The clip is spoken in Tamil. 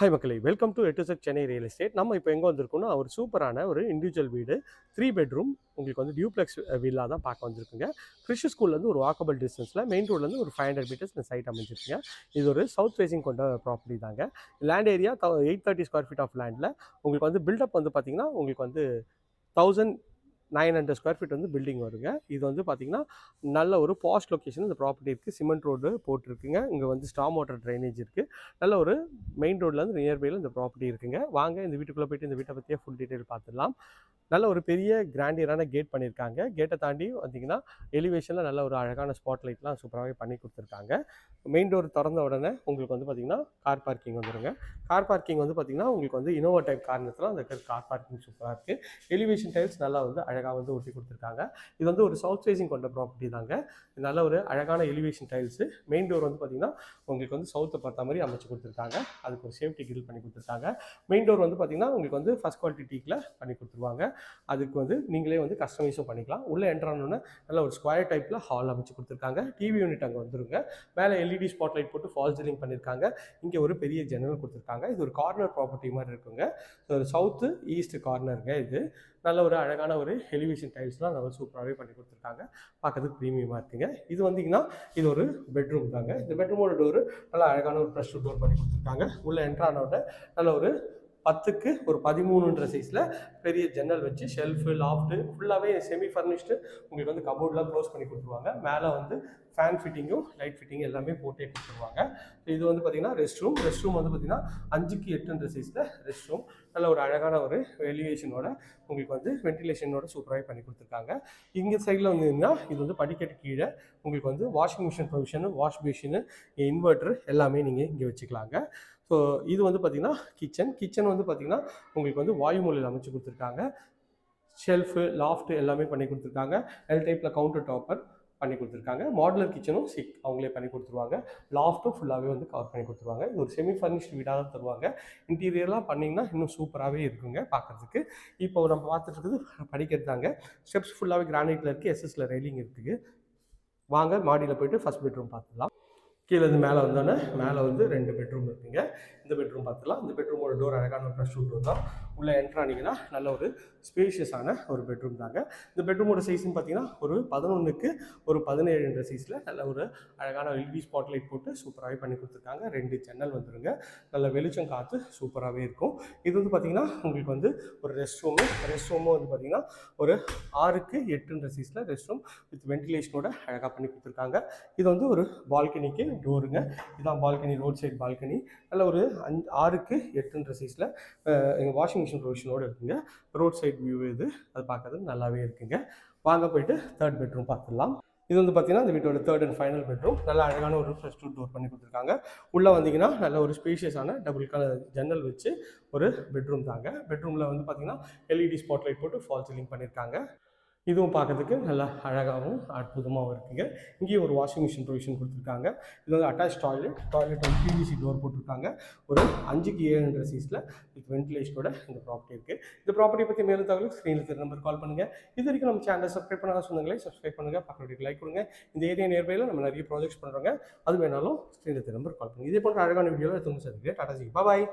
ஹாய் மக்களை வெல்கம் டு எட்டு சென்னை ரியல் எஸ்டேட் நம்ம இப்போ எங்கே வந்திருக்கோம்னா ஒரு சூப்பரான ஒரு இண்டிவிஜுவல் வீடு த்ரீ பெட்ரூம் உங்களுக்கு வந்து டியூப்ளெக்ஸ் வில்லா தான் பார்க்க வந்திருக்குங்க. கிறிஷ் ஸ்கூல்லேருந்து ஒரு வாக்கபிள் டிஸ்டன்ஸில் மெயின் ரோட்லேருந்து ஒரு ஃபைவ் ஹண்ட்ரட் மீட்டர்ஸ் இந்த சைட் அமைஞ்சிருக்குங்க. இது ஒரு சவுத் ஃபேஸிங் கொண்ட ப்ராப்பர்ட்டி தாங்க. Land area eight thirty square feet of லேண்டில் உங்களுக்கு வந்து பில்டப் வந்து பார்த்தீங்கன்னா உங்களுக்கு வந்து thousand nine hundred square feet வந்து பில்டிங் வருங்க. இது வந்து பார்த்திங்கன்னா நல்ல ஒரு பாஸ்ட் லொக்கேஷன் இந்த ப்ராப்பர்ட்டி இருக்குது சிமெண்ட் ரோடு போட்டிருக்குங்க. இங்கே வந்து ஸ்டாம் வாட்டர் ட்ரைனேஜ் இருக்குது நல்ல ஒரு மெயின் ரோட்லேருந்து நியர்பையில் இந்த ப்ராப்பர்ட்டி இருக்குங்க. வாங்க இந்த வீட்டுக்குள்ளே போயிட்டு இந்த வீட்டை பற்றியே ஃபுல் டீட்டெயில் பார்த்துடலாம். நல்ல ஒரு பெரிய கிராண்டியரான கேட் பண்ணியிருக்காங்க. கேட்டை தாண்டி வந்தீங்கன்னா எலிவேஷனில் நல்ல ஒரு அழகான ஸ்பாட் லைட்லாம் சூப்பராகவே பண்ணி கொடுத்துருக்காங்க. மெயின் டோர் திறந்த உடனே உங்களுக்கு வந்து பார்த்திங்கன்னா கார் பார்க்கிங் வந்துடுங்க கார் பார்க்கிங் வந்து பார்த்தீங்கன்னா உங்களுக்கு வந்து இனோவா டைப் காரணத்தில் அந்த கார் பார்க்கிங் சூப்பராக இருக்குது எலிவேஷன் டைல்ஸ் நல்லா வந்து அழகாக வந்து ஒட்டி கொடுத்துருக்காங்க. இது வந்து ஒரு சவுத் ஃபேஸிங் கொண்ட ப்ராப்பர்ட்டி தாங்க. நல்ல ஒரு அழகான எலிவேஷன் டைல்ஸு மெயின் டோர் வந்து பார்த்திங்கன்னா உங்களுக்கு வந்து சவுத்தை பார்த்த மாதிரி அமைச்சு கொடுத்துருக்காங்க. அதுக்கு ஒரு சேஃப்டி கிரில் பண்ணி கொடுத்துருக்காங்க. மெயின் டோர் வந்து பார்த்தீங்கன்னா உங்களுக்கு வந்து ஃபஸ்ட் குவாலிட்டி டீக்கில் பண்ணி கொடுத்துருவாங்க. அதுக்கு வந்து நீங்களே வந்து கஸ்டமைஸும் பண்ணிக்கலாம். உள்ளே என்ட்ரானோன்னு நல்ல ஒரு ஸ்கொயர் டைப்பில் ஹால் அமைச்சு கொடுத்துருக்காங்க. டிவி யூனிட் அங்கே வந்துருங்க. மேலே எல்இடி ஸ்பாட் லைட் போட்டு ஃபால் சீலிங் பண்ணியிருக்காங்க இங்கே ஒரு பெரிய ஜன்னல் கொடுத்துருக்காங்க. இது ஒரு கார்னர் ப்ராப்பர்ட்டி மாதிரி இருக்குங்க. ஒரு சவுத்து ஈஸ்ட் கார்னருங்க இது. நல்ல ஒரு அழகான ஒரு எலிவேஷன் டைல்ஸ்லாம் நல்லா சூப்பராகவே பண்ணி கொடுத்துருக்காங்க. பார்க்கறதுக்கு ப்ரீமியமாக இருக்குங்க. இது வந்தீங்கன்னா இது ஒரு பெட்ரூம் தாங்க. இந்த பெட்ரூமோட டோர் நல்லா அழகான ஒரு ப்ரெஷ் டோர் பண்ணி கொடுத்துருக்காங்க. உள்ளே என்ட்ரானோட நல்ல ஒரு பத்துக்கு ஒரு பதிமூணுன்ற சைஸில் பெரிய ஜன்னல் வச்சு ஷெல்ஃபு லாஃப்ட்டு ஃபுல்லாகவே செமி ஃபர்னிஷ்டு உங்களுக்கு வந்து கபோர்டெலாம் க்ளோஸ் பண்ணி கொடுத்துருவாங்க. மேலே வந்து ஃபேன் ஃபிட்டிங்கும் லைட் ஃபிட்டிங்கும் எல்லாமே போட்டே கொடுத்துருவாங்க. இது வந்து பார்த்திங்கன்னா ரெஸ்ட் ரூம் ரெஸ்ட் ரூம் வந்து பார்த்திங்கன்னா அஞ்சுக்கு எட்டுன்ற சைஸில் ரெஸ்ட் ரூம் நல்ல ஒரு அழகான ஒரு எலிவேஷனோட உங்களுக்கு வந்து வென்டிலேஷனோட சூப்பராகவே பண்ணி கொடுத்துருக்காங்க. இங்கே சைடில் வந்தீங்கன்னா இது வந்து படிக்கட்டு கீழே உங்களுக்கு வந்து washing machine provision wash machine inverter எல்லாமே நீங்கள் இங்கே வச்சுக்கலாங்க. ஸோ இது வந்து பார்த்திங்கன்னா கிச்சன் கிச்சன் வந்து பார்த்திங்கன்னா உங்களுக்கு வந்து வாயு மூலையில் அமைச்சு கொடுத்துருக்காங்க. ஷெல்ஃபு லாஃப்ட்டு எல்லாமே பண்ணி கொடுத்துருக்காங்க. எல் டைப்பில் கவுண்டர் டாப்பர் பண்ணி கொடுத்துருக்காங்க. மாடுலர் கிச்சனும் சிக் அவங்களே பண்ணி கொடுத்துருவாங்க. லாஃப்ட்டும் ஃபுல்லாகவே வந்து கவர் பண்ணி கொடுத்துருவாங்க. இது ஒரு செமி ஃபர்னிஷ்டு வீடாக தான் தருவாங்க. இன்டீரியர்லாம் பண்ணிங்கன்னா இன்னும் சூப்பராகவே இருக்குங்க பார்க்குறதுக்கு இப்போ நம்ம பார்த்துட்டு இருக்குது படிக்கிறது தாங்க. ஸ்டெப்ஸ் ஃபுல்லாகவே கிரானைட்டில் இருக்குது எஸ்எஸ்ல ரெயிலிங் இருக்குது. வாங்க மாடியில் போயிட்டு ஃபஸ்ட் பெட்ரூம் பார்த்துக்கலாம் கீழேருந்து மேலே வந்தோடனே மேலே வந்து ரெண்டு பெட்ரூம் இருக்குங்க. இந்த பெட்ரூம் பார்த்துலாம் இந்த பெட்ரூமோட டோர் அழகான ப்ளஸ் டூ டோர் தான். உள்ளே என்ட்ரானிங்கன்னா நல்ல ஒரு ஸ்பேஷியஸான ஒரு பெட்ரூம் தாங்க. இந்த பெட்ரூமோட சைஸ்னு பார்த்தீங்கன்னா ஒரு பதினொன்றுக்கு ஒரு பதினேழுன்ற சைஸில் நல்ல ஒரு அழகான எல்வி ஸ்பாட்லைட் போட்டு சூப்பராகவே பண்ணி கொடுத்துருக்காங்க. ரெண்டு ஜன்னல் வந்துருங்க. நல்ல வெளிச்சம் காற்று சூப்பராகவே இருக்கும். இது வந்து பார்த்தீங்கன்னா உங்களுக்கு வந்து ஒரு ரெஸ்ட் ரூமு ரெஸ்ட் ரூமும் வந்து பார்த்தீங்கன்னா ஒரு ஆறுக்கு எட்டுன்ற சைஸில் ரெஸ்ட் ரூம் வித் வென்டிலேஷனோட அழகாக பண்ணி கொடுத்துருக்காங்க. இது வந்து ஒரு பால்கனிக்கு டோருங்க. இதுதான் பால்கனி ரோட் சைடு பால்கனி. நல்ல ஒரு அஞ்சு ஆறுக்கு எட்டுன்ற சைஸில் எங்கள் வாஷிங் மிஷின் ப்ரொவிஷனோடு இருக்குங்க. ரோட் சைட் வியூ இது. அது பார்க்கறதுக்கு நல்லாவே இருக்குங்க. வாங்க போயிட்டு தேர்ட் பெட்ரூம் பார்த்துடலாம் இது வந்து பார்த்தீங்கன்னா இந்த வீட்டோட தேர்ட் அண்ட் ஃபைனல் பெட்ரூம் நல்ல அழகான ஒரு ஃப்ரெஷ் டூ டோர் பண்ணி கொடுத்துருக்காங்க. உள்ளே வந்தீங்கன்னா நல்ல ஒரு ஸ்பேஷியஸான டபுள் கலர் ஜன்னல் வச்சு ஒரு பெட்ரூம் தாங்க. பெட்ரூமில் வந்து பார்த்தீங்கன்னா எல்இடி ஸ்பாட் லைட் போட்டு ஃபால் சீலிங் பண்ணியிருக்காங்க இதுவும் பார்க்கறதுக்கு நல்லா அழகாகவும் அற்புதமாகவும் இருக்குங்க. இங்கேயும் ஒரு வாஷிங் மிஷின் ப்ரொவிஷன் கொடுத்துருக்காங்க. இது வந்து அட்டாச் டாய்லெட் டாய்லெட் வந்து பிவிசி டோர் போட்டிருக்காங்க. ஒரு அஞ்சுக்கு ஏழுன்ற சீஸில் வித் வென்டிலேஷனோட இந்த ப்ராப்பர்ட்டி இருக்குது இந்த ப்ராப்பர்ட்டி பற்றி மேலும் தகவல் ஸ்க்ரீனில் தெரிய நம்பர் கால் பண்ணுங்கள் இது வரைக்கும் நம்ம சேனல் சப்ஸ்கிரைப் பண்ணாத சொந்தங்களே சப்ஸ்கிரைப் பண்ணுங்கள் பக்கத்துக்கு லைக் கொடுங்க. இந்த ஏரியா நியர்பையில் நம்ம நிறைய ப்ராஜெக்ட்ஸ் பண்ணுறோங்க அது வேணாலும் ஸ்க்ரீனில் தெரிய நம்பர் கால் பண்ணுங்கள் இதே போன்ற அழகான வீடியோவில் எடுத்து சார் டாடா ஜி பாய்